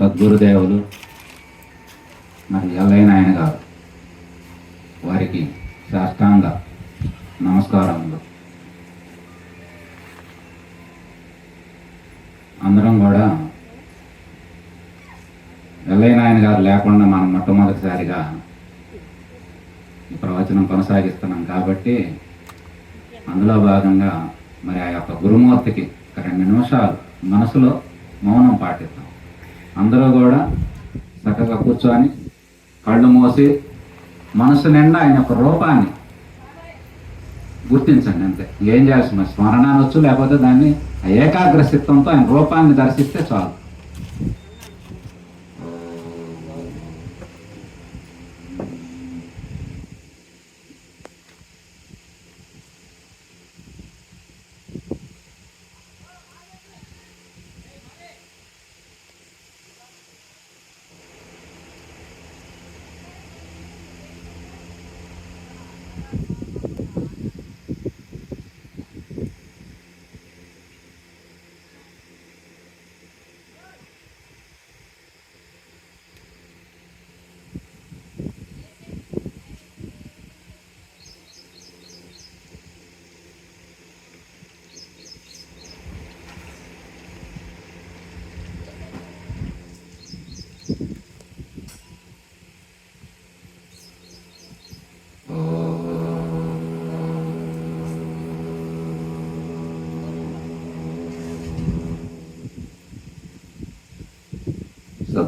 సద్గురుదేవులు నాకు ఎల్లైన ఆయన గారు వారికి శాస్త్రాంగ నమస్కారములు. అందరం కూడా ఎల్లయ్య నాయన గారు లేకుండా మనం మొట్టమొదటిసారిగా ఈ ప్రవచనం కొనసాగిస్తున్నాం కాబట్టి అందులో భాగంగా మరి ఆ యొక్క గురుమూర్తికి ఒక రెండు నిమిషాలు మనసులో మౌనం పాటిస్తాం అందరూ కూడా చక్కగా కూర్చొని కళ్ళు మోసి మనసు నిండా ఆయన యొక్క రూపాన్ని గుర్తించండి అంతే. ఏం చేయాల్సి మరి స్మరణ అనొచ్చు లేకపోతే దాన్ని ఏకాగ్ర చిత్తంతో ఆయన రూపాన్ని దర్శిస్తే చాలు.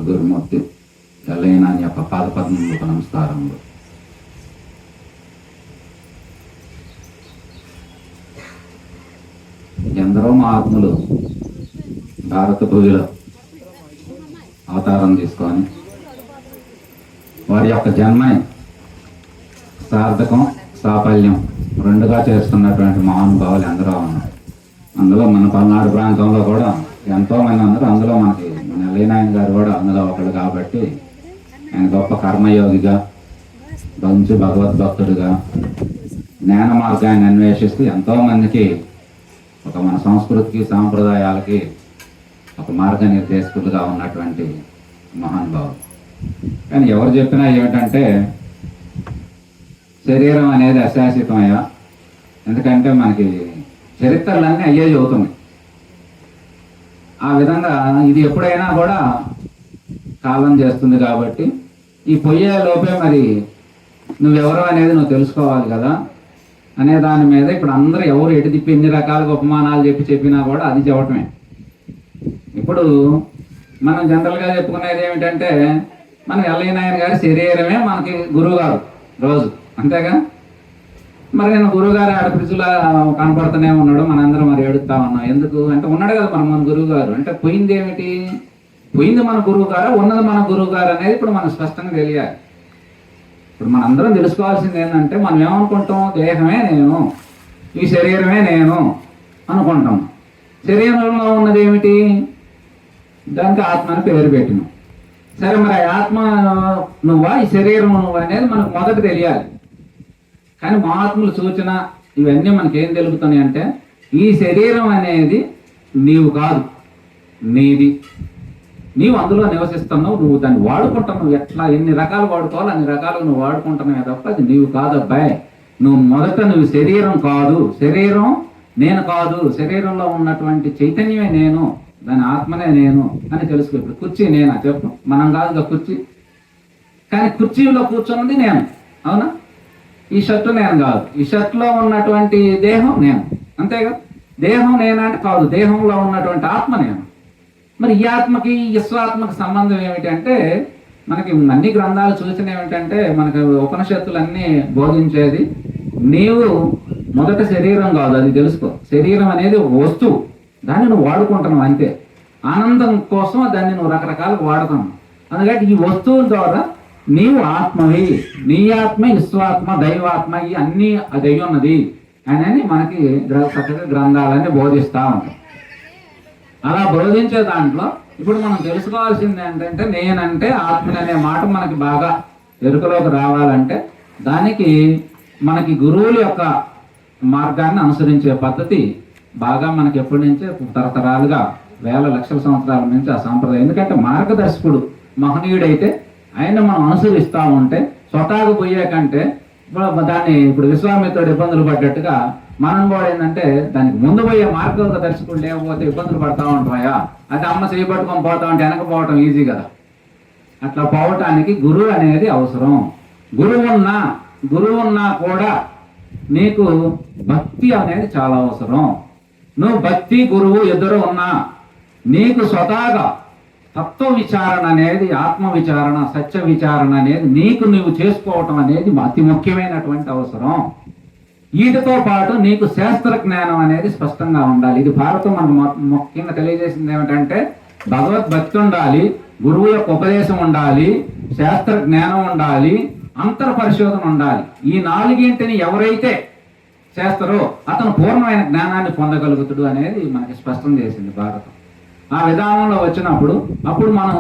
దుర్మూర్తి ఎల్లైన అని యొక్క పాదపద్మములకు నమస్కారములు ఎందరో మహాత్ములు భారత భూమిలో అవతారం తీసుకొని వారి యొక్క జన్మని సార్థకం సాఫల్యం రెండుగా చేస్తున్నటువంటి మహానుభావులు ఎందరో ఉన్నారు. అందులో మన పల్నాడు ప్రాంతంలో కూడా ఎంతో అందరూ అందులో మనకి మన ఎల్లయ్యనాయన గారు కూడా అందులో ఒకడు కాబట్టి ఆయన గొప్ప కర్మయోగిగా మంచి భగవద్భక్తుడిగా జ్ఞాన మార్గాన్ని అన్వేషిస్తూ ఎంతో మందికి ఒక మన సంస్కృతికి సాంప్రదాయాలకి ఒక మార్గనిర్దేశకులుగా ఉన్నటువంటి మహానుభావులు కానీ ఎవరు చెప్పినా ఏమిటంటే శరీరం అనేది అశాశ్వతమయ్యా. ఎందుకంటే మనకి చరిత్రలన్నీ అయ్యే చదువుతున్నాయి. ఆ విధంగా ఇది ఎప్పుడైనా కూడా కాలం చేస్తుంది కాబట్టి ఈ పొయ్యే లోపే మరి నువ్వెవరు అనేది నువ్వు తెలుసుకోవాలి కదా అనే దాని మీద ఇప్పుడు అందరూ ఎవరు ఎటు తిప్పి ఎన్ని రకాలుగా ఉపమానాలు చెప్పి చెప్పినా కూడా అది చెప్పటమే. ఇప్పుడు మనం జనరల్గా చెప్పుకునేది ఏమిటంటే మన ఎల్లయ్యనాయన గారి శరీరమే మనకి గురువు గారు రోజు అంతేగా? మరి నేను గురువుగారు ఆడపిడుచులా కనపడుతూనే ఉన్నాడు మనందరం మరి ఏడుస్తా ఉన్నాం. ఎందుకు? అంటే ఉన్నాడు కదా మన మన గురువు గారు అంటే పోయింది ఏమిటి పోయింది మన గురువు గారు ఉన్నది మన గురువు గారు అనేది ఇప్పుడు మనం స్పష్టంగా తెలియాలి. ఇప్పుడు మనందరం తెలుసుకోవాల్సింది ఏంటంటే మనం ఏమనుకుంటాం? దేహమే నేను. ఈ శరీరమే నేను అనుకుంటాం. శరీరంలో ఉన్నది ఏమిటి? దానికి ఆత్మ అని పేరు పెట్టినాం. సరే మరి ఆ ఆత్మ నువ్వా? ఈ శరీరం నువ్వు? అనేది మనకు మొదట తెలియాలి. కానీ మహాత్ముల సూచన ఇవన్నీ మనకి ఏం తెలుపుతున్నాయి అంటే ఈ శరీరం అనేది నీవు కాదు నీది. నీవు అందులో నివసిస్తున్నావు నువ్వు దాన్ని వాడుకుంటున్నావు. ఎట్లా? ఎన్ని రకాలు వాడుకోవాలి అన్ని రకాలు నువ్వు వాడుకుంటున్నావే తప్ప అది నీవు కాదు అబ్బాయి. నువ్వు మొదట నువ్వు శరీరం కాదు. శరీరం నేను కాదు. శరీరంలో ఉన్నటువంటి చైతన్యమే నేను. దాని ఆత్మనే నేను అని తెలుసుకో ఇప్పుడు కుర్చీ నేనా? చెప్పు. మనం కాదు కుర్చీ. కానీ కుర్చీలో కూర్చున్నది నేను. అవునా? ఈ షర్టు నేను కాదు. ఈ షర్ట్లో ఉన్నటువంటి దేహం నేను. అంతేగా దేహం నేనంటే కాదు. దేహంలో ఉన్నటువంటి ఆత్మ నేను. మరి ఈ ఆత్మకి ఈ విశ్వాత్మకి సంబంధం ఏమిటంటే మనకి అన్ని గ్రంథాలు సూచన ఏమిటంటే మనకి ఉపనిషత్తులన్నీ బోధించేది నీవు మొదట శరీరం కాదు. అది తెలుసుకో. శరీరం అనేది వస్తువు. దాన్ని నువ్వు వాడుకుంటున్నావు అంతే. ఆనందం కోసం దాన్ని నువ్వు రకరకాలుగా వాడుతున్నావు. అందుకని ఈ వస్తువుల ద్వారా నీవు ఆత్మవి నీ ఆత్మ విశ్వాత్మ దైవాత్మ ఈ అన్ని అది అయి ఉన్నది. అని మనకి చక్కగా గ్రంథాలన్నీ బోధిస్తా ఉంటాయి అలా బోధించే దాంట్లో ఇప్పుడు మనం తెలుసుకోవాల్సింది ఏంటంటే నేనంటే ఆత్మననే అనే మాట మనకి బాగా ఎరుకలోకి రావాలంటే దానికి మనకి గురువుల యొక్క మార్గాన్ని అనుసరించే పద్ధతి బాగా మనకి ఎప్పటి నుంచే తరతరాలుగా వేల లక్షల సంవత్సరాల నుంచి ఆ సాంప్రదాయం. ఎందుకంటే మార్గదర్శకుడు మహనీయుడైతే ఆయన మనం అనుసరిస్తూ ఉంటే స్వతహాగా పోయే కంటే ఇప్పుడు దాన్ని ఇప్పుడు విశ్వామిత్రుడు ఇబ్బందులు పడ్డట్టుగా మనం కూడా ఏంటంటే దానికి ముందు పోయే మార్గదర్శకుడు లేకపోతే ఇబ్బందులు పడతా ఉంటాయా? అది అమ్మ చేయబట్టుకొని పోతా ఉంటే వెనకపోవటం ఈజీ కదా. అట్లా పోవటానికి గురువు అనేది అవసరం. గురువు ఉన్నా గురువు ఉన్నా కూడా నీకు భక్తి అనేది చాలా అవసరం. నువ్వు భక్తి గురువు ఇద్దరు ఉన్నా నీకు స్వతహాగా తత్వ విచారణ అనేది ఆత్మ విచారణ సత్య విచారణ అనేది నీకు నువ్వు చేసుకోవటం అనేది అతి ముఖ్యమైనటువంటి అవసరం. వీటితో పాటు నీకు శాస్త్ర జ్ఞానం అనేది స్పష్టంగా ఉండాలి. ఇది భారతం మనకు ముఖ్యంగా తెలియజేసింది ఏమిటంటే భగవద్భక్తి ఉండాలి గురువు యొక్క ఉపదేశం ఉండాలి శాస్త్ర జ్ఞానం ఉండాలి అంతర్ పరిశోధన ఉండాలి. ఈ నాలుగింటిని ఎవరైతే చేస్తారో అతను పూర్ణమైన జ్ఞానాన్ని పొందగలుగుతాడు అనేది మనకి స్పష్టం చేసింది భారతం. ఆ విధానంలో వచ్చినప్పుడు అప్పుడు మనం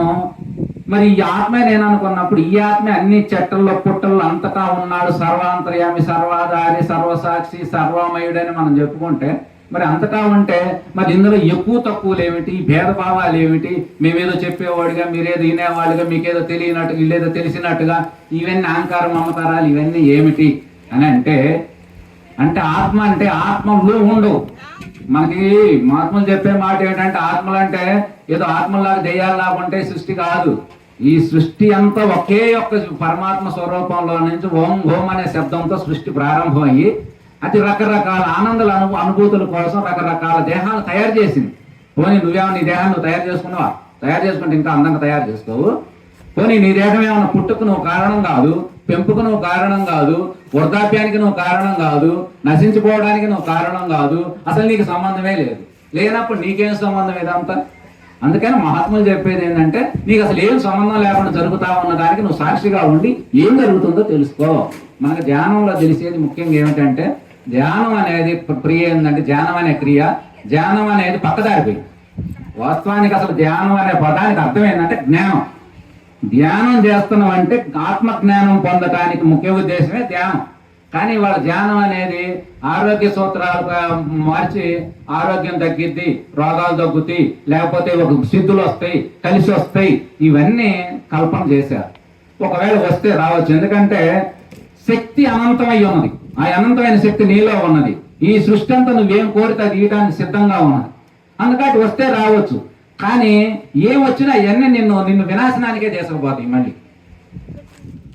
మరి ఈ ఆత్మే నేను అనుకున్నప్పుడు ఈ ఆత్మే అన్ని చెట్టల్లో పుట్టల్లో అంతటా ఉన్నాడు సర్వాంతర్యామి సర్వాధారి సర్వసాక్షి సర్వమయుడని మనం చెప్పుకుంటే మరి అంతటా ఉంటే మరి ఇందులో ఎక్కువ తక్కువలు ఏమిటి? భేదభావాలు ఏమిటి? మేమేదో చెప్పేవాడిగా మీరేదో వినేవాళ్ళుగా మీకేదో తెలియనట్టుగా వీళ్ళేదో తెలిసినట్టుగా ఇవన్నీ అహంకారం మమకారాలు ఇవన్నీ ఏమిటి? అని అంటే అంటే ఆత్మ అంటే ఆత్మలో ఉండవు. మనకి మహాత్ములు చెప్పే మాట ఏంటంటే ఆత్మలు అంటే ఏదో ఆత్మలాగా దెయ్యాలాగా ఉంటే సృష్టి కాదు. ఈ సృష్టి అంతా ఒకే ఒక్క పరమాత్మ స్వరూపంలో నుంచి ఓం ఓం అనే శబ్దంతో సృష్టి ప్రారంభమయ్యి అది రకరకాల ఆనందాల అను అనుభూతుల కోసం రకరకాల దేహాలు తయారు చేసింది. పోనీ నువ్వేమో నీ దేహాన్ని నువ్వు తయారు చేసుకున్నావా? తయారు చేసుకుంటే ఇంకా అందంగా తయారు చేసుకోవు. పోనీ నీ దేహం ఏమైనా పుట్టుకు నువ్వు కారణం కాదు. పెంపుకు నువ్వు కారణం కాదు వృద్ధాప్యానికి నువ్వు కారణం కాదు నశించిపోవడానికి నువ్వు కారణం కాదు అసలు నీకు సంబంధమే లేదు. లేనప్పుడు నీకేం సంబంధం ఇదంతా? అందుకని మహాత్ములు చెప్పేది ఏంటంటే నీకు అసలు ఏం సంబంధం లేకుండా జరుగుతా ఉన్న దానికి నువ్వు సాక్షిగా ఉండి ఏం జరుగుతుందో తెలుసుకో. మనకు ధ్యానంలో తెలిసేది ముఖ్యంగా ఏమిటంటే ధ్యానం అనేది ప్రియ ఏంటంటే ధ్యానం అనే క్రియ ధ్యానం అనేది పక్కదారిపోయి వాస్తవానికి అసలు ధ్యానం అనే పదానికి అర్థం ఏంటంటే జ్ఞానం. ధ్యానం చేస్తున్నాం అంటే ఆత్మ జ్ఞానం పొందటానికి ముఖ్య ఉద్దేశమే ధ్యానం. కానీ వాళ్ళ ధ్యానం అనేది ఆరోగ్య సూత్రాలుగా మార్చి ఆరోగ్యం తగ్గిద్ది రోగాలు తగ్గుతాయి లేకపోతే ఒక సిద్ధులు వస్తాయి కలిసి వస్తాయి ఇవన్నీ కల్పన చేశారు. ఒకవేళ వస్తే రావచ్చు. ఎందుకంటే శక్తి అనంతమై ఉన్నది. ఆ అనంతమైన శక్తి నీలో ఉన్నది. ఈ సృష్టి అంతా నువ్వేం కోరితే అది ఇయటానికి సిద్ధంగా ఉన్నది. అందుకటి వస్తే రావచ్చు. కానీ ఏం వచ్చినా ఇవన్నీ నిన్ను నిన్ను వినాశనానికే తీసుకుపోతాయి మళ్ళీ.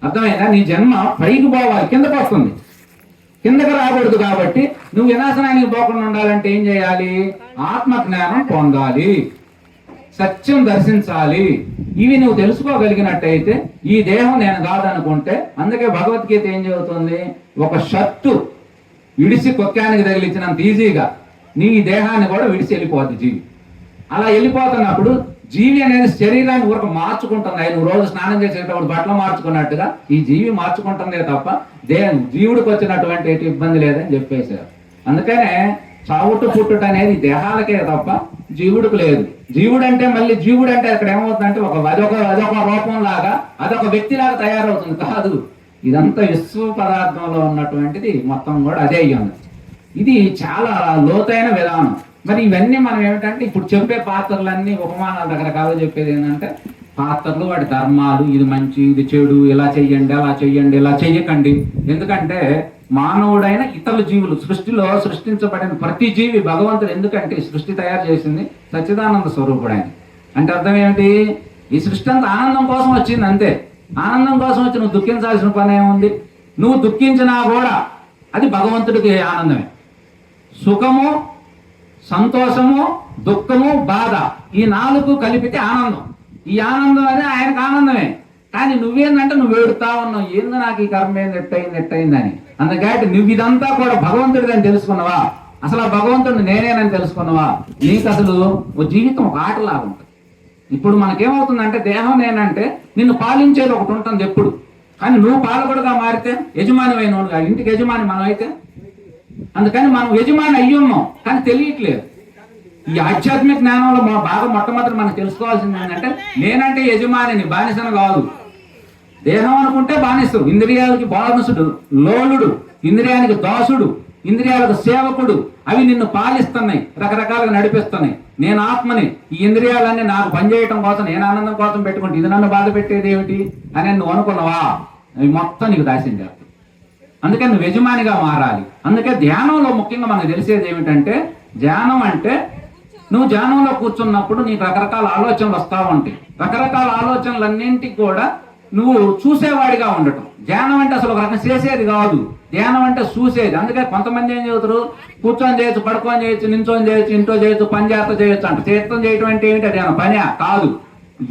అర్థమైందా? నీ జన్మ పైకి పోవాలి కిందకు వస్తుంది. కిందకు రాకూడదు కాబట్టి నువ్వు వినాశనానికి పోకుండా ఉండాలంటే ఏం చేయాలి? ఆత్మ జ్ఞానం పొందాలి. సత్యం దర్శించాలి. ఇవి నువ్వు తెలుసుకోగలిగినట్టయితే ఈ దేహం నేను కాదనుకుంటే అందుకే భగవద్గీత ఏం చెబుతుంది? ఒక షర్టు విడిసి కొక్కానికి తగిలించినంత ఈజీగా నీ దేహాన్ని కూడా విడిచి వెళ్ళిపోద్ది జీవి. అలా వెళ్ళిపోతున్నప్పుడు జీవి అనేది శరీరాన్ని ఊరక మార్చుకుంటుంది. ఆయన రోజు స్నానం చేసేటప్పుడు బట్టలు మార్చుకున్నట్టుగా ఈ జీవి మార్చుకుంటుందే తప్ప దే జీవుడికి వచ్చినటువంటి ఎటు ఇబ్బంది లేదని చెప్పేశారు. అందుకనే చావుటు పుట్టుట అనేది దేహాలకే తప్ప జీవుడికి లేదు. జీవుడు అంటే మళ్ళీ జీవుడు అంటే అక్కడ ఏమవుతుందంటే ఒక అదొక అదొక రూపం లాగా అదొక వ్యక్తిలాగా తయారవుతుంది. కాదు ఇదంతా విశ్వ పదార్థంలో ఉన్నటువంటిది మొత్తం కూడా అదే అయ్యింది. ఇది చాలా లోతైన విధానం. మరి ఇవన్నీ మనం ఏమిటంటే ఇప్పుడు చెప్పే పాత్రలన్నీ ఉపమానాలు రకరకాలు చెప్పేది ఏంటంటే పాత్రలు వాటి ధర్మాలు ఇది మంచి ఇది చెడు ఇలా చెయ్యండి అలా చెయ్యండి ఇలా చెయ్యకండి. ఎందుకంటే మానవుడైన ఇతర జీవులు సృష్టిలో సృష్టించబడిన ప్రతి జీవి భగవంతుడు ఎందుకంటే ఈ సృష్టి తయారు చేసింది సచ్చిదానంద స్వరూపుడు ఆయన అంటే అర్థం ఏమిటి? ఈ సృష్టి అంతా ఆనందం కోసం వచ్చింది అంతే. ఆనందం కోసం వచ్చి నువ్వు దుఃఖించాల్సిన పని ఏముంది? నువ్వు దుఃఖించినా కూడా అది భగవంతుడికి ఆనందమే. సుఖము సంతోషము దుఃఖము బాధ. ఈ నాలుగు కలిపితే ఆనందం. ఈ ఆనందం అనేది ఆయనకు ఆనందమే. కానీ నువ్వేందంటే నువ్వు వేడుతా ఉన్నావు. ఏంది నాకు ఈ కర్మ ఏంది? ఎట్టయింది? ఎట్టయిందని అందుకటి నువ్వు ఇదంతా కూడా భగవంతుడిదని తెలుసుకున్నావా? అసలు ఆ భగవంతుడిని నేనేనని తెలుసుకున్నావా? నీకు అసలు ఓ జీవితం ఒక ఆటలాగా ఉంటుంది. ఇప్పుడు మనకేమవుతుందంటే దేహం నేనంటే నిన్ను పాలించేది ఒకటి ఉంటుంది ఎప్పుడు. కానీ నువ్వు పాలకుడుగా మారితే యజమాని కాదు ఇంటికి యజమాని మనం అయితే అందుకని మనం యజమాని అయ్యి ఉన్నాం కానీ తెలియట్లేదు. ఈ ఆధ్యాత్మిక జ్ఞానంలో మన బాగా మొట్టమొదటి మనం తెలుసుకోవాల్సింది ఏంటంటే నేనంటే యజమానిని బానిసను కాదు. దేహం అనుకుంటే బానిసడు ఇంద్రియాలకి బానిసుడు లోలుడు ఇంద్రియానికి దాసుడు ఇంద్రియాలకు సేవకుడు. అవి నిన్ను పాలిస్తున్నాయి రకరకాలుగా నడిపిస్తున్నాయి. నేను ఆత్మని ఈ ఇంద్రియాలన్నీ నాకు పనిచేయటం కోసం నేను ఆనందం కోసం పెట్టుకుంటే ఇది నన్ను బాధ పెట్టేది ఏమిటి? అని నువ్వు అనుకున్నావా? అవి మొత్తం నీకు దాసింది. అందుకే నువ్వు యజమానిగా మారాలి. అందుకే ధ్యానంలో ముఖ్యంగా మనకు తెలిసేది ఏమిటంటే ధ్యానం అంటే నువ్వు ధ్యానంలో కూర్చున్నప్పుడు నీకు రకరకాల ఆలోచనలు వస్తూ ఉంటాయి. రకరకాల ఆలోచనలన్నింటికి కూడా నువ్వు చూసేవాడిగా ఉండటం. ధ్యానం అంటే అసలు ఒక రకం చేసేది కాదు. ధ్యానం అంటే చూసేది. అందుకే కొంతమంది ఏం చదువుతారు కూర్చొని చేయొచ్చు పడుకొని చేయొచ్చు నించొని చేయొచ్చు ఇంట్లో చేయొచ్చు పని చేత చేయొచ్చు అంట. తీర్థం చేయటం అంటే ఏంటి ధ్యానం పని? కాదు.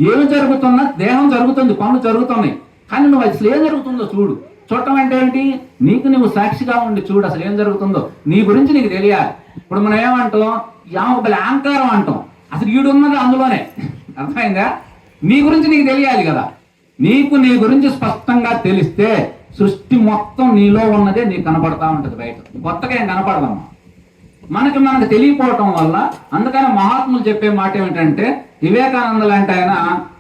ఏమి జరుగుతున్నా దేహం జరుగుతుంది పనులు జరుగుతున్నాయి. కానీ నువ్వు అసలు ఏం జరుగుతుందో చూడు. చూడటం అంటే ఏంటి? నీకు నువ్వు సాక్షిగా ఉండి చూడు అసలు ఏం జరుగుతుందో. నీ గురించి నీకు తెలియాలి. ఇప్పుడు మనం ఏమంటాం? యామ ఒక అహంకారం అంటాం. అసలు ఈడు ఉన్నది అందులోనే. అర్థమైందా? నీ గురించి నీకు తెలియాలి కదా. నీకు నీ గురించి స్పష్టంగా తెలిస్తే సృష్టి మొత్తం నీలో ఉన్నదే నీకు కనపడతా ఉంటది బయట. కొత్తగా ఏం కనపడదమ్మా. మనకి మనకు తెలియపోవటం వల్ల అందుకని మహాత్ములు చెప్పే మాట ఏమిటంటే వివేకానంద లాంటి ఆయన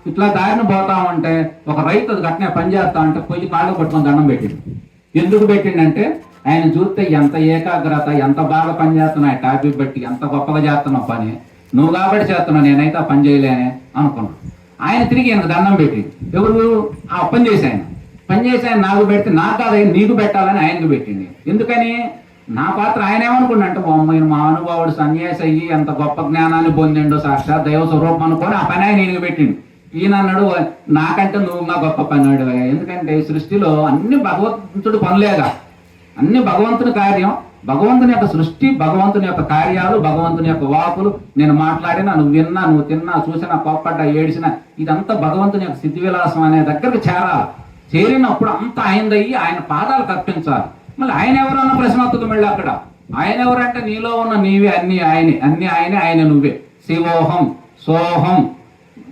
ఇట్లా దారిని పోతా ఉంటే ఒక రైతు అది పని చేస్తా ఉంటే పొయ్యి కాళ్ళు పట్టుకొని దండం పెట్టింది ఎందుకు పెట్టిండంటే ఆయన చూస్తే ఎంత ఏకాగ్రత ఎంత బాగా పని చేస్తున్నావు ఆ టాపిక్ బట్టి ఎంత గొప్పగా చేస్తున్నావు పని. నువ్వు కాబట్టి చేస్తున్నావు నేనైతే ఆ పని చేయలేనే అనుకున్నాను ఆయన తిరిగి ఈయనకు దండం పెట్టి ఎవరు? ఆ పని చేసి ఆయన. పని చేసి ఆయన నాకు పెడితే నాకు కాదు నీకు పెట్టాలని ఆయనకు పెట్టింది ఎందుకని? నా పాత్ర ఆయన ఏమనుకున్నట్టు బొమ్మ మా అనుభావుడు సన్యాసి అయ్యి ఎంత గొప్ప జ్ఞానాన్ని పొందిండు సాక్షాత్ దైవ స్వరూపం అనుకొని ఆ పని ఆయన పెట్టిండు. ఈయన అన్నాడు నాకంటే నువ్వు మా గొప్ప పనివాడు ఎందుకంటే ఈ సృష్టిలో అన్ని భగవంతుడు పనులేగా. అన్ని భగవంతుని కార్యం భగవంతుని యొక్క సృష్టి భగవంతుని యొక్క కార్యాలు భగవంతుని యొక్క వాకులు. నేను మాట్లాడినా నువ్వు విన్నా నువ్వు తిన్నా చూసినా కోప్పడ్డా ఏడిసినా ఇదంతా భగవంతుని యొక్క సిద్ధి విలాసం అనే దగ్గరకు చేరాలి. చేరినప్పుడు అంతా ఆయనదయ్యి ఆయన పాదాలు కప్పించాలి. మళ్ళీ ఆయన ఎవరు అన్న ప్రశ్న వస్తుంది మళ్ళీ అక్కడ. ఆయన ఎవరంటే నీలో ఉన్న నీవే అన్ని ఆయనే అన్ని ఆయనే ఆయన నువ్వే. శివోహం సోహం.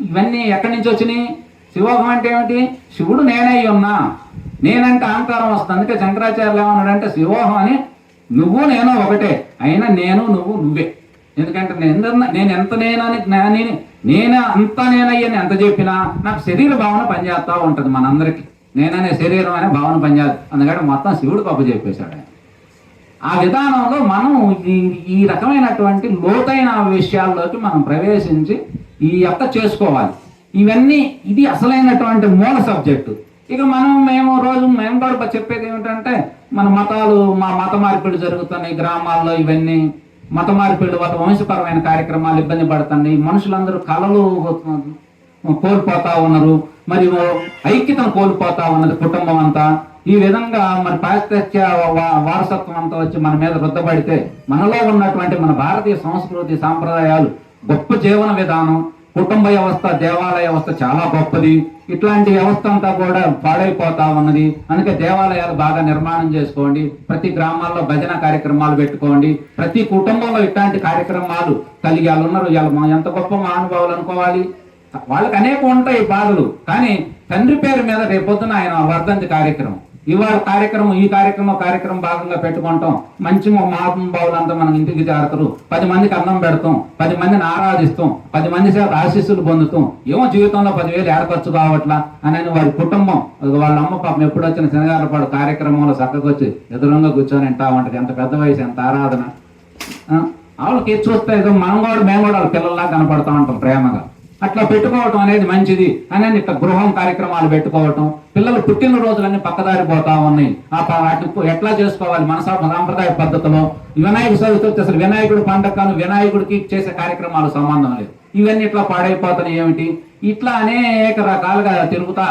ఇవన్నీ ఎక్కడి నుంచి వచ్చినాయి? శివోహం అంటే ఏమిటి? శివుడు నేనై ఉన్నా. నేనంటే అహంకారం వస్తుంది. అందుకే శంకరాచార్యులు ఏమన్నాడంటే శివోహం అని నువ్వు నేను ఒకటే. అయినా నేను నువ్వు నువ్వే. ఎందుకంటే నేను నేను ఎంత నేనని జ్ఞాని నేను అంత నేనయ్యని ఎంత చెప్పినా నాకు శరీర భావన పనిచేస్తూ ఉంటుంది మనందరికీ. నేననే శరీరం అనే భావన పనిచేస్తుంది అందుకని మొత్తం శివుడు పప్పు చెప్పేశాడు ఆయన. ఆ విధానంలో మనం ఈ ఈ రకమైనటువంటి లోతైన విషయాల్లోకి మనం ప్రవేశించి ఈ యొక్క చేసుకోవాలి. ఇవన్నీ ఇది అసలైనటువంటి మూల సబ్జెక్టు. ఇక మనం మేము రోజు మేము కూడా చెప్పేది ఏమిటంటే మన మతాలు మా మత మార్పిడి జరుగుతున్నాయి గ్రామాల్లో ఇవన్నీ. మత మార్పిడి వల్ల వంశపరమైన కార్యక్రమాలు ఇబ్బంది పడుతున్నాయి మనుషులందరూ కళలు కోల్పోతా ఉన్నారు. మరియు ఐక్యతను కోల్పోతా ఉన్నది కుటుంబం అంతా. ఈ విధంగా మరి పాశ్చాత్య వారసత్వం అంతా వచ్చి మన మీద రుద్దబడితే మనలో ఉన్నటువంటి మన భారతీయ సంస్కృతి సాంప్రదాయాలు గొప్ప జీవన విధానం కుటుంబ వ్యవస్థ దేవాలయ వ్యవస్థ చాలా గొప్పది. ఇట్లాంటి వ్యవస్థ అంతా కూడా పాడైపోతా ఉన్నది. అందుకే దేవాలయాలు బాగా నిర్మాణం చేసుకోండి. ప్రతి గ్రామాల్లో భజన కార్యక్రమాలు పెట్టుకోండి. ప్రతి కుటుంబంలో ఇట్లాంటి కార్యక్రమాలు కలిగి వాళ్ళు ఉన్నారు. ఇవాళ ఎంత గొప్ప మహానుభావులు అనుకోవాలి? వాళ్ళకి అనేక ఉంటాయి బాధలు కానీ తండ్రి పేరు మీద రేపొద్దున ఆయన వర్ధంతి కార్యక్రమం. ఇవాళ కార్యక్రమం ఈ కార్యక్రమం కార్యక్రమం భాగంగా పెట్టుకుంటాం. మంచి మహానుభావులంతా మనం ఇంటికి చేరతారు పది మందికి అన్నం పెడతాం. పది మందిని ఆరాధిస్తాం. పది మంది ఆశీస్సులు పొందుతాం. ఏమో జీవితంలో పదివేలు ఏడకొచ్చు కావట్లా అని వారి కుటుంబం వాళ్ళ అమ్మ పాపం ఎప్పుడు వచ్చిన శనగారపాడు కార్యక్రమంలో చక్కకొచ్చి ఎదురుగా కూర్చొని వింటా ఉంటుంది. ఎంత పెద్ద వయసు ఎంత ఆరాధన. ఆ, వాళ్ళకి చూస్తే మనం కూడా మేము కూడా వాళ్ళ పిల్లల్లా కనపడతా ఉంటాం ప్రేమగా. అట్లా పెట్టుకోవటం అనేది మంచిది అని ఇట్లా గృహం కార్యక్రమాలు పెట్టుకోవటం. పిల్లలు పుట్టిన రోజులన్నీ పక్కదారి పోతా ఉన్నాయి. ఆ వాటిని ఎట్లా చేసుకోవాలి? మన సాంప్రదాయ పద్ధతిలో వినాయక చవితి అసలు వినాయకుడు పండగను వినాయకుడికి చేసే కార్యక్రమాలు సంబంధం లేదు. ఇవన్నీ ఇట్లా పాడైపోతున్నాయి ఏమిటి? ఇట్లా అనేక రకాలుగా తిరుగుతా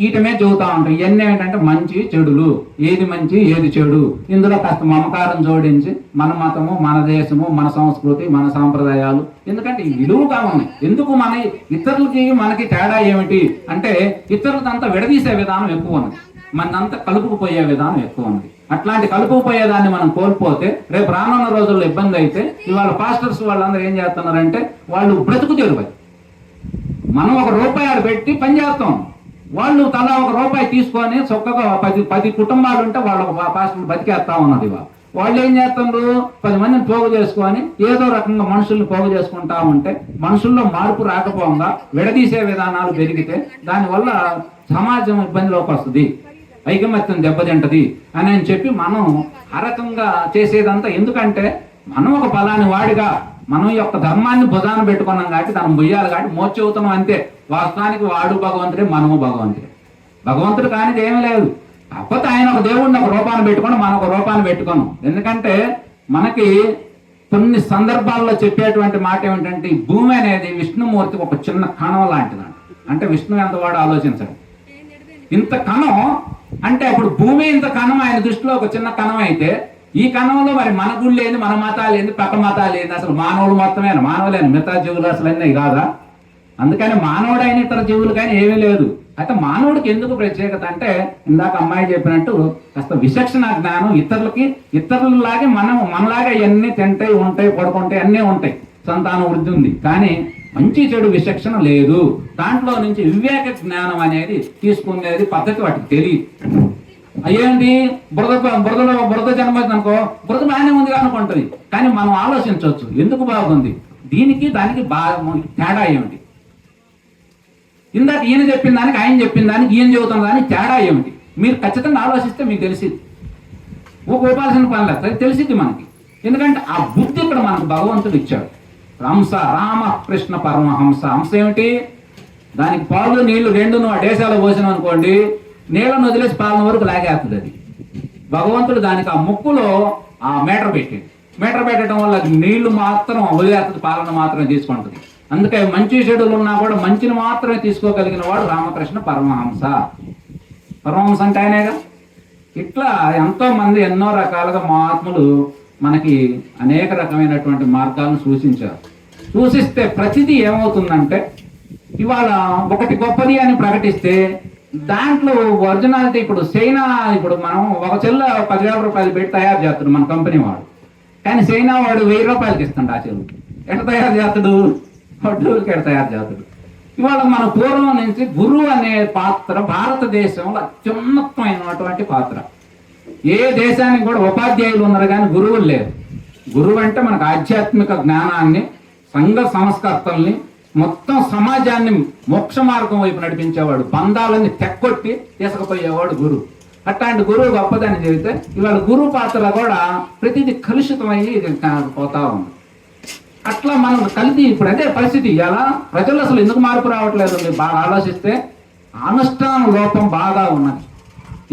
వీటమే చెబుతా ఉంటాం ఇవన్నీ ఏంటంటే మంచి చెడులు. ఏది మంచి ఏది చెడు. ఇందులో కాస్త మమకారం జోడించి మన మతము మన దేశము మన సంస్కృతి మన సాంప్రదాయాలు. ఎందుకంటే విలువగా ఉన్నాయి. ఎందుకు మన ఇతరులకి మనకి తేడా ఏమిటి? అంటే ఇతరులదంతా విడదీసే విధానం ఎక్కువ ఉంది మనంతా కలుపుకుపోయే విధానం ఎక్కువ ఉంది అట్లాంటి కలుపుకుపోయేదాన్ని మనం కోల్పోతే రేపు రానున్న రోజుల్లో ఇబ్బంది అయితే ఇవాళ పాస్టర్స్ వాళ్ళందరూ ఏం చేస్తున్నారంటే వాళ్ళు బ్రతుకు తెరువై. మనం ఒక రూపాయి ఆడ పెట్టి పని చేస్తాం. వాళ్ళు తలా ఒక రూపాయి తీసుకొని చక్కగా పది పది కుటుంబాలు ఉంటే వాళ్ళు ఒక పాస్టర్ బతికేస్తా ఉన్నది వాళ్ళు ఏం చేస్తున్నారు పది మందిని పోగు చేసుకొని ఏదో రకంగా మనుషుల్ని పోగు చేసుకుంటా ఉంటే మనుషుల్లో మార్పు రాకపోగా విడదీసే విధానాలు పెరిగితే దానివల్ల సమాజం ఇబ్బందిలోకి వస్తుంది. ఐకమత్యం దెబ్బతింటది అని అని చెప్పి మనం ఆ రకంగా చేసేదంతా ఎందుకంటే మనం ఒక ఫలాని వాడిగా మనం యొక్క ధర్మాన్ని భుజాన పెట్టుకున్నాం కాబట్టి మనం మొయ్యాలి కాబట్టి మోర్చవుతున్నాం అంతే. వాస్తవానికి వాడు భగవంతుడే మనము భగవంతుడే. భగవంతుడు కానిది ఏమీ లేదు. కాకపోతే ఆయన ఒక దేవుడిని ఒక రూపాన్ని పెట్టుకొని మనం ఒక రూపాన్ని పెట్టుకున్నాం. ఎందుకంటే మనకి కొన్ని సందర్భాల్లో చెప్పేటువంటి మాట ఏమిటంటే ఈ భూమి అనేది విష్ణుమూర్తి ఒక చిన్న కణం లాంటిదంట. అంటే విష్ణు ఎంత వాడు ఆలోచించండి. ఇంత కణం అంటే అప్పుడు భూమి ఇంత కణం ఆయన దృష్టిలో ఒక చిన్న కణం అయితే ఈ కణంలో మరి మన గుళ్ళు ఏంది మన మతాలు ఏంది పక్క మతాలు ఏంది? అసలు మానవులు మొత్తమే మానవులేను మిగతా జీవులు అసలు అన్నీ కాదా? అందుకని మానవుడైన ఇతర జీవులు కానీ ఏమీ లేదు. అయితే మానవుడికి ఎందుకు ప్రత్యేకత అంటే ఇందాక అమ్మాయి చెప్పినట్టు కాస్త విచక్షణ జ్ఞానం ఇతరులకి ఇతరులలాగే మనం మనలాగా ఇవన్నీ తింటాయి ఉంటాయి పడుకుంటాయి అన్నీ ఉంటాయి. సంతాన వృద్ధి ఉంది. కానీ మంచి చెడు విచక్షణ లేదు. దాంట్లో నుంచి వివేక జ్ఞానం అనేది తీసుకునేది పద్ధతి వాటికి తెలియదు. అయ్యేంటి? బురద బురదలో బురద జన్మ అనుకో బురద బాగానే ఉంది అనుకుంటుంది కానీ మనం ఆలోచించవచ్చు ఎందుకు బాగుంది? దీనికి దానికి బాగా తేడా ఏమిటి? ఇందాక ఈయన చెప్పిన దానికి ఆయన చెప్పిన దానికి ఈయన చెబుతున్న దానికి తేడా ఏమిటి? మీరు ఖచ్చితంగా ఆలోచిస్తే మీకు తెలిసింది ఒక ఉపాసన పని లేదు తెలిసింది మనకి. ఎందుకంటే ఆ బుద్ధి ఇక్కడ మనకు భగవంతుడు ఇచ్చాడు. హంస రామ కృష్ణ పరమహంస హంస ఏమిటి? దానికి పాలు నీళ్ళు రెండును ఆ డేసాలో పోసినావు అనుకోండి నీళ్ళను వదిలేసి పాలన వరకు లాగేస్తుంది అది. భగవంతుడు దానికి ఆ ముక్కులో ఆ మీటర్ పెట్టాడు. మీటర్ పెట్టడం వల్ల నీళ్ళు మాత్రం వదిలేస్తుంది పాలన మాత్రం తీసుకుంటుంది. అందుకే మంచి చెడులు ఉన్నా కూడా మంచిని మాత్రమే తీసుకోగలిగిన వాడు రామకృష్ణ పరమహంస. పరమహంస అంటే ఆయనేగా? ఇట్లా ఎంతో మంది ఎన్నో రకాలుగా మహాత్ములు మనకి అనేక రకమైనటువంటి మార్గాలను సూచించారు. సూచిస్తే ప్రతిదీ ఏమవుతుందంటే ఇవాళ ఒకటి గొప్పది అని ప్రకటిస్తే దాంట్లో ఒరిజినాలిటీ ఇప్పుడు చైనా ఇప్పుడు మనం ఒక చెల్ల పదివేల రూపాయలు పెట్టి తయారు చేస్తాడు మన కంపెనీ వాడు. కానీ చైనా వాడు వెయ్యి రూపాయలకి ఇస్తాడు ఆ చెల్లు. ఎట్లా తయారు చేస్తాడు? వడ్డూరుకి ఎట్లా తయారు చేస్తాడు? ఇవాళ మన పూర్వం నుంచి గురువు అనే పాత్ర భారతదేశంలో అత్యున్నతమైనటువంటి పాత్ర. ఏ దేశానికి కూడా ఉపాధ్యాయులు ఉన్నారు కానీ గురువులు లేరు. గురువు అంటే మనకు ఆధ్యాత్మిక జ్ఞానాన్ని సంఘ సంస్కర్తల్ని మొత్తం సమాజాన్ని మోక్ష మార్గం వైపు నడిపించేవాడు. బంధాలని తెక్కొట్టి తీసుకుపోయేవాడు గురువు అట్లాంటి గురువు గొప్పదని చెబితే ఇవాళ గురువు పాత్ర కూడా ప్రతిదీ కలుషితమయ్యి ఇది పోతా ఉంది. అట్లా మనం కలిపి ఇప్పుడు అదే పరిస్థితి. ఎలా ప్రజలు అసలు ఎందుకు మార్పు రావట్లేదు మీరు బాగా ఆలోచిస్తే అనుష్ఠాన లోపం బాగా ఉన్నది.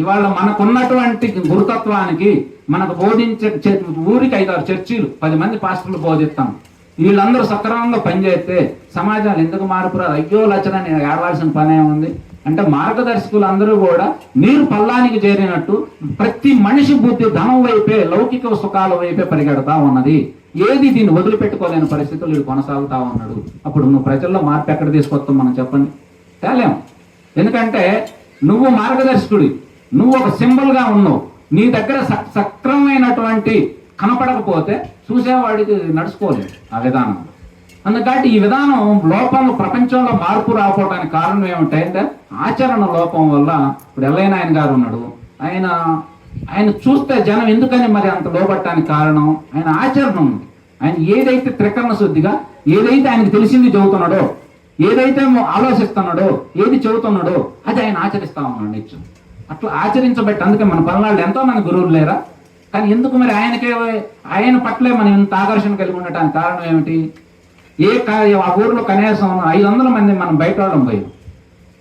ఇవాళ మనకున్నటువంటి గురుతత్వానికి మనకు బోధించే ఊరికి ఐదారు చర్చీలు పది మంది పాస్టర్లు బోధిస్తాం. వీళ్ళందరూ సక్రమంగా పనిచేస్తే సమాజాలు ఎందుకు మార్పు రాదు అయ్యో లచన నేను ఏడవలసిన పనే ఉంది. అంటే మార్గదర్శకులు అందరూ కూడా నీరు పల్లానికి చేరినట్టు ప్రతి మనిషి బుద్ధి ధనం వైపే లౌకిక సుఖాల వైపే పరిగెడతా ఉన్నది. ఏది దీన్ని వదిలిపెట్టుకోలేని పరిస్థితులు వీడు కొనసాగుతా ఉన్నాడు. అప్పుడు నువ్వు ప్రజల్లో మార్పు ఎక్కడ తీసుకొస్తాం మనం చెప్పండి? తేలేం. ఎందుకంటే నువ్వు మార్గదర్శకుడి నువ్వు ఒక సింబల్గా ఉన్నావు. నీ దగ్గర స- సక్రమమైనటువంటి కనపడకపోతే చూసేవాడికి నడుచుకోలేదు ఆ విధానం. అందుకని ఈ విధానం లోపంలో ప్రపంచంలో మార్పు రాకపోవడానికి కారణం ఏమిటంటే ఆచరణ లోపం వల్ల ఇప్పుడు ఎల్లైన ఆయన గారు ఉన్నాడు. ఆయన ఆయన చూస్తే జనం ఎందుకని మరి అంత లోపట్టడానికి కారణం? ఆయన ఆచరణ ఉంది. ఆయన ఏదైతే త్రికరణ శుద్ధిగా ఏదైతే ఆయనకు తెలిసింది చదువుతున్నాడో ఏదైతే ఆలోచిస్తున్నాడో ఏది చెబుతున్నాడో అది ఆయన ఆచరిస్తా ఉన్నాడు నిత్యం. అట్లా ఆచరించబట్టి అందుకే మన పల్నాళ్ళు ఎంతో మంది గురువులు లేరా? కానీ ఎందుకు మరి ఆయనకే ఆయన పట్లే మనం ఇంత ఆకర్షణ కలిగి ఉండటానికి కారణం ఏమిటి? ఏ కా- ఆ ఊర్లో కనీసం ఐదు వందల మంది మనం బయట వాళ్ళం పోయాం.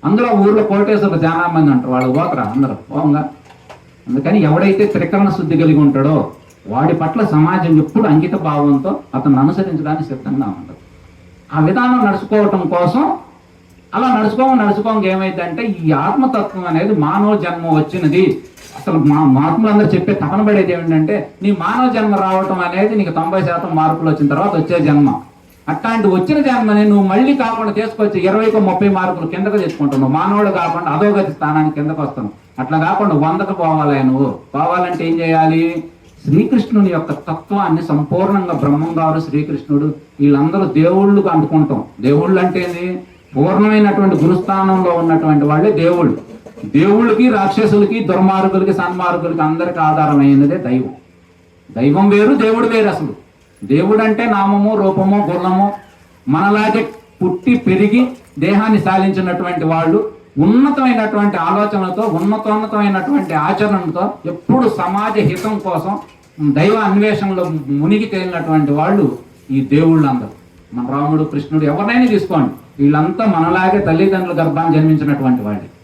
అందులో ఊర్లో కోటేశ్వరులు చాలా మంది అంటారు వాళ్ళు పోతరా? అందరూ పోంగా. అందుకని ఎవడైతే త్రికరణ శుద్ధి కలిగి ఉంటాడో వాడి పట్ల సమాజం ఎప్పుడు అంకిత భావంతో అతను అనుసరించడానికి సిద్ధంగా ఉంటుంది ఆ విధానం నడుచుకోవటం కోసం అలా నడుచుకోము నడుచుకోము ఏమైందంటే ఈ ఆత్మతత్వం అనేది మానవ జన్మ వచ్చినది. అసలు మా మహాత్ములందరూ చెప్పే తపన పడేది ఏమిటంటే నీ మానవ జన్మ రావటం అనేది నీకు తొంభై శాతం మార్కులు వచ్చిన తర్వాత వచ్చే జన్మ. అట్లాంటి వచ్చిన జన్మని నువ్వు మళ్ళీ కాకుండా తీసుకొచ్చి ఇరవైకో ముప్పై మార్కులు కిందకు తెచ్చుకుంటున్నావు. మానవుడు కాకుండా అధోగతి స్థానానికి కిందకు వస్తాను అట్లా కాకుండా వందకు పోవాలి నువ్వు. పోవాలంటే ఏం చేయాలి? శ్రీకృష్ణుని యొక్క తత్వాన్ని సంపూర్ణంగా బ్రహ్మంగారు శ్రీకృష్ణుడు వీళ్ళందరూ దేవుళ్ళకు అందుకుంటాం దేవుళ్ళు అంటే పూర్ణమైనటువంటి గురుస్థానంలో ఉన్నటువంటి వాళ్ళే దేవుళ్ళు. దేవుళ్ళకి రాక్షసులకి దుర్మార్గులకి సన్మార్గులకి అందరికి ఆధారమైనదే దైవం. దైవం వేరు దేవుడు వేరు అసలు. దేవుడు అంటే నామము రూపము గుణము మనలాగే పుట్టి పెరిగి దేహాన్ని సాధించినటువంటి వాళ్ళు ఉన్నతమైనటువంటి ఆలోచనలతో ఉన్నతోన్నతమైనటువంటి ఆచరణతో ఎప్పుడు సమాజ హితం కోసం దైవ అన్వేషణలో మునిగి తేలినటువంటి వాళ్ళు ఈ దేవుళ్ళందరూ. మన రాముడు కృష్ణుడు ఎవరినైనా తీసుకోండి. వీళ్ళంతా మనలాగే తల్లిదండ్రుల గర్భాన్ని జన్మించినటువంటి వాళ్ళు.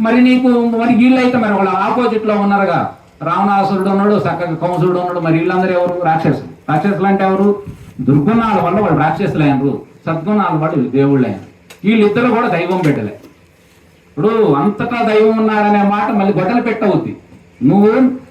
మరి నీకు మరి వీళ్ళైతే మరి వాళ్ళ ఆపోజిట్లో ఉన్నారుగా. రావణాసురుడు ఉన్నాడు చక్కగా కంసుడు ఉన్నాడు మరి వీళ్ళందరూ ఎవరు? రాక్షసులు. రాక్షసులు అంటే ఎవరు? దుర్గుణాల వల్ల వాళ్ళు రాక్షసులు అయినరు. సద్గుణాల వల్ల దేవుళ్ళు అయినరు. వీళ్ళిద్దరు కూడా దైవం పెట్టలే ఇప్పుడు అంతటా దైవం ఉన్నారనే మాట మళ్ళీ గొడవలు పెట్టవుద్ది. నువ్వు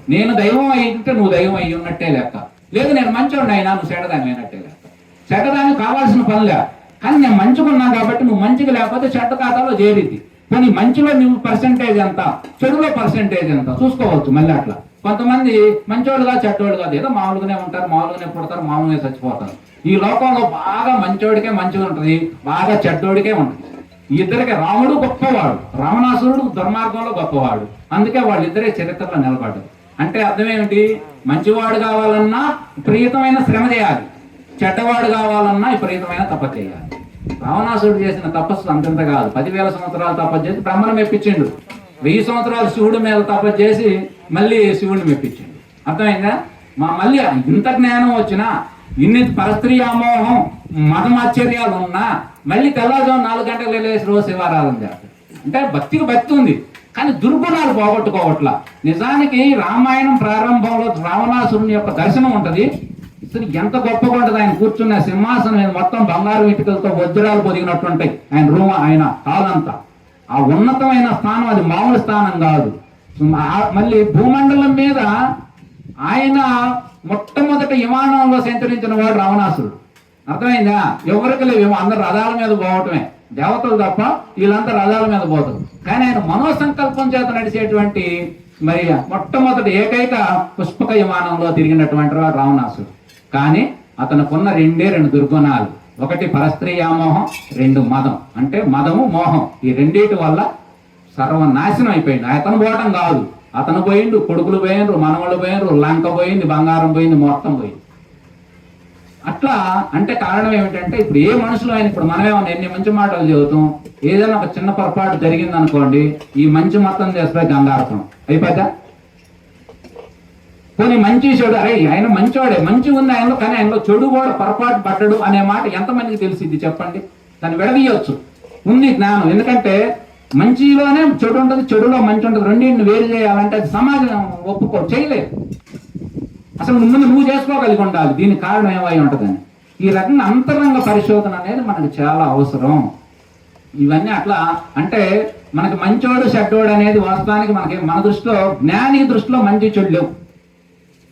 నేను దైవం అయ్యింటే నువ్వు దైవం అయ్యి ఉన్నట్టే లెక్క. లేదు నేను మంచోడిని అయినా నువ్వు చెడ్డదాన్ని అయినట్టే లెక్క. చెడ్డదాన్ని కావాల్సిన పనిలే. కానీ నేను మంచిగున్నా కాబట్టి నువ్వు మంచిగా లేకపోతే చెడ్డ ఖాతాలో చేరిద్ది. కానీ మంచిలో నువ్వు పర్సంటేజ్ ఎంత? చెడులో పర్సంటేజ్ ఎంత? చూసుకోవచ్చు మళ్ళీ అట్లా. కొంతమంది మంచోళ్ళుగా చెడ్డోళ్ళు కాదు ఏదో మామూలుగానే ఉంటారు మామూలుగానే పుడతారు మామూలుగా చచ్చిపోతారు. ఈ లోకంలో బాగా మంచోడికే మంచిగా ఉంటుంది బాగా చెడ్డోడికే ఉంటుంది. ఈ ఇద్దరికి రాముడు గొప్పవాడు రావణాసురుడు దుర్మార్గంలో గొప్పవాడు. అందుకే వాళ్ళిద్దరే చరిత్రలో నిలబడ్డారు. అంటే అర్థం ఏమిటి? మంచివాడు కావాలన్నా విపరీతమైన శ్రమ చేయాలి. చెడ్డవాడు కావాలన్నా విపరీతమైన తప్ప చేయాలి. రావణాసుడు చేసిన తపస్సు అంతంత కాదు. పదివేల సంవత్సరాలు తపస్సు చేసి బ్రహ్మను మెప్పించిండు. వెయ్యి సంవత్సరాలు శివుడి మీద తపస్సు చేసి మళ్ళీ శివుడిని మెప్పించిండు. అర్థమైందా? మా మళ్ళీ ఇంత జ్ఞానం వచ్చినా ఇన్ని పరస్త్రీ అమోహం మతమాశ్చర్యాలు ఉన్నా మళ్ళీ తెల్లవారుజాము నాలుగు గంటలు లేసి రోజు శివారాధన చేస్తారు. అంటే భక్తికి భక్తి ఉంది. కానీ దుర్గుణాలు పోగొట్టుకోవట్లా. నిజానికి రామాయణం ప్రారంభంలో రావణాసురుని యొక్క దర్శనం ఉంటుంది. ఇతను ఎంత గొప్పగా ఉంటుంది ఆయన కూర్చున్న సింహాసనం మీద మొత్తం బంగారు ఇటుకలతో వజ్రాలు పొదిగినట్టుంటాయి. ఆయన రూమ్ ఆయన హాల్ అంతా ఆ ఉన్నతమైన స్థానం అది మామూలు స్థానం కాదు. మళ్ళీ భూమండలం మీద ఆయన మొట్టమొదటి విమానంలో సంచరించిన వాడు రావణాసురుడు. అర్థమైందా? ఎవరికి లేవు అందరు రథాల మీద పోవటమే. దేవతలు తప్ప వీళ్ళంతా రథాల మీద పోతారు. కానీ ఆయన మనోసంకల్పం చేత నడిచేటువంటి మరి మొట్టమొదటి ఏకైక పుష్పక విమానంలో తిరిగినటువంటి వాడు రావణాసుడు కానీ అతనుకున్న రెండే రెండు దుర్గుణాలు. ఒకటి పరస్త్రీ వ్యామోహం రెండు మదం. అంటే మదము మోహం. ఈ రెండింటి వల్ల సర్వనాశనం అయిపోయింది. అతను పోవటం కాదు. అతను పోయిండు కొడుకులు పోయిండ్రు మనవాళ్ళు పోయినరు లంక పోయింది బంగారం పోయింది మొత్తం పోయింది. అట్లా అంటే కారణం ఏమిటంటే ఇప్పుడు ఏ మనుషులు అయినా ఇప్పుడు మనమేమన్నా ఎన్ని మంచి మాటలు చదువుతాం ఏదైనా ఒక చిన్న పొరపాటు జరిగింది అనుకోండి ఈ మంచి మొత్తం చేస్తే గంగారతం అయిపోద్దా? కానీ మంచి చెడు అరే ఆయన మంచివాడే మంచి ఉంది ఆయనలో కానీ ఆయనలో చెడు కూడా పొరపాటు పట్టడు అనే మాట ఎంతమందికి తెలిసింది చెప్పండి? దాన్ని విడదీయవచ్చు ఉంది జ్ఞానం. ఎందుకంటే మంచిలోనే చెడు ఉంటుంది చెడులో మంచి ఉంటుంది రెండింటిని వేరు చేయాలంటే అది సమాజం ఒప్పుకో చేయలేదు. అసలు ముందు నువ్వు చేసుకోగలిగి ఉండాలి. దీనికి కారణం ఏమై ఉంటుందని. ఈ రకంగా అంతరంగ పరిశోధన అనేది మనకు చాలా అవసరం. ఇవన్నీ అట్లా అంటే మనకి మంచోడు చెడ్డోడు అనేది వాస్తవానికి మనకి మన దృష్టిలో జ్ఞాని దృష్టిలో మంచి చెడు లేవు.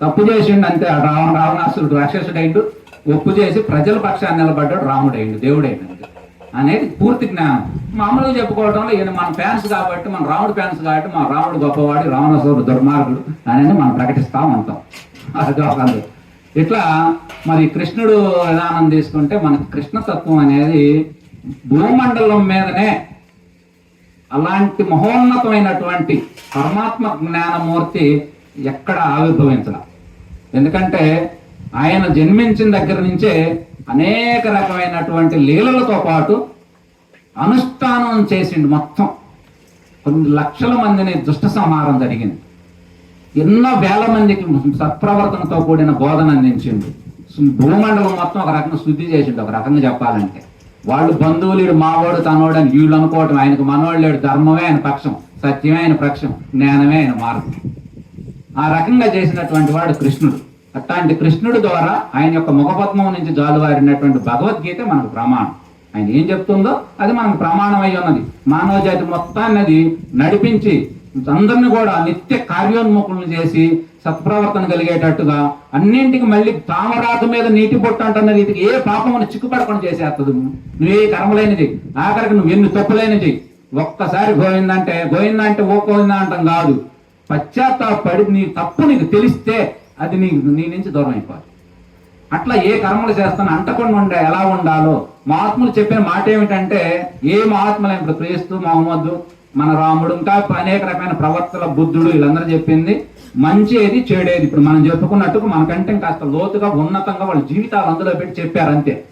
తప్పు చేసిండు అంతే ఆ రావణ రావణాసురుడు రాక్షసుడైండు. ఒప్పు చేసి ప్రజల పక్షాన్ని నిలబడ్డాడు రాముడైండు దేవుడైండు అనేది పూర్తి జ్ఞానం. మామూలుగా చెప్పుకోవడంలో ఈయన మన ఫ్యాన్స్ కాబట్టి మన రాముడు ఫ్యాన్స్ కాబట్టి మన రాముడు గొప్పవాడి రావణాసురుడు దుర్మార్గుడు అనేది మనం ప్రకటిస్తా ఉంటాం అది ఇట్లా మరి కృష్ణుడు విధానం తీసుకుంటే మనకి కృష్ణతత్వం అనేది భూమండలం మీదనే అలాంటి మహోన్నతమైనటువంటి పరమాత్మ జ్ఞానమూర్తి ఎక్కడ ఆవిర్భవించడం ఎందుకంటే ఆయన జన్మించిన దగ్గర నుంచే అనేక రకమైనటువంటి లీలలతో పాటు అనుష్ఠానం చేసిండు మొత్తం. కొన్ని లక్షల మందిని దుష్ట సంహారం జరిగింది. ఎన్నో వేల మందికి సత్ప్రవర్తనతో కూడిన బోధన అందించిండు. భూమండలం మొత్తం ఒక రకంగా శుద్ధి చేసిండు. ఒక రకంగా చెప్పాలంటే వాళ్ళు బంధువులు మావాడు తనోడు అని వీళ్ళు అనుకోవటం ఆయనకు మనవాడు లేడు. ధర్మమే ఆయన పక్షం సత్యమే ఆయన పక్షం జ్ఞానమే ఆయన మార్గం. ఆ రకంగా చేసినటువంటి వాడు కృష్ణుడు. అట్లాంటి కృష్ణుడు ద్వారా ఆయన యొక్క ముఖపద్మం నుంచి జాలువారినటువంటి భగవద్గీత మనకు ప్రమాణం. ఆయన ఏం చెప్తుందో అది మనకు ప్రమాణం అయి ఉన్నది. మానవ జాతి మొత్తాన్ని అది నడిపించి అందరిని కూడా నిత్య కార్యోన్ముఖులను చేసి సత్ప్రవర్తన కలిగేటట్టుగా అన్నింటికి మళ్ళీ తామరాత మీద నీటి పొట్టు అంటున్న రీతికి ఏ పాపమును చిక్కుపడకుండా చేసేస్తుంది నువ్వే కర్మలేనిది ఆఖరికి నువ్వు ఎన్ని తప్పులేనిది ఒక్కసారి గోవిందంటే గోవిందంటే ఓ గోవిందా అంటాం కాదు. పశ్చాత్తాపడి నీ తప్పు నీకు తెలిస్తే అది నీ నీ నుంచి దూరం అయిపోవాలి అట్లా ఏ కర్మలు చేస్తాను అంటకుండా ఉండే ఎలా ఉండాలో. మహాత్ములు చెప్పిన మాట ఏమిటంటే ఏ మహాత్ములు ఇప్పుడు క్రీస్తు మహమ్మద్ మన రాముడు ఇంకా అనేక రకమైన ప్రవర్తన బుద్ధుడు వీళ్ళందరూ చెప్పింది మంచి ఏది చెడేది. ఇప్పుడు మనం చెప్పుకున్నట్టుగా మనకంటే కాస్త లోతుగా ఉన్నతంగా వాళ్ళ జీవితాలు అందులో పెట్టి చెప్పారు అంతే.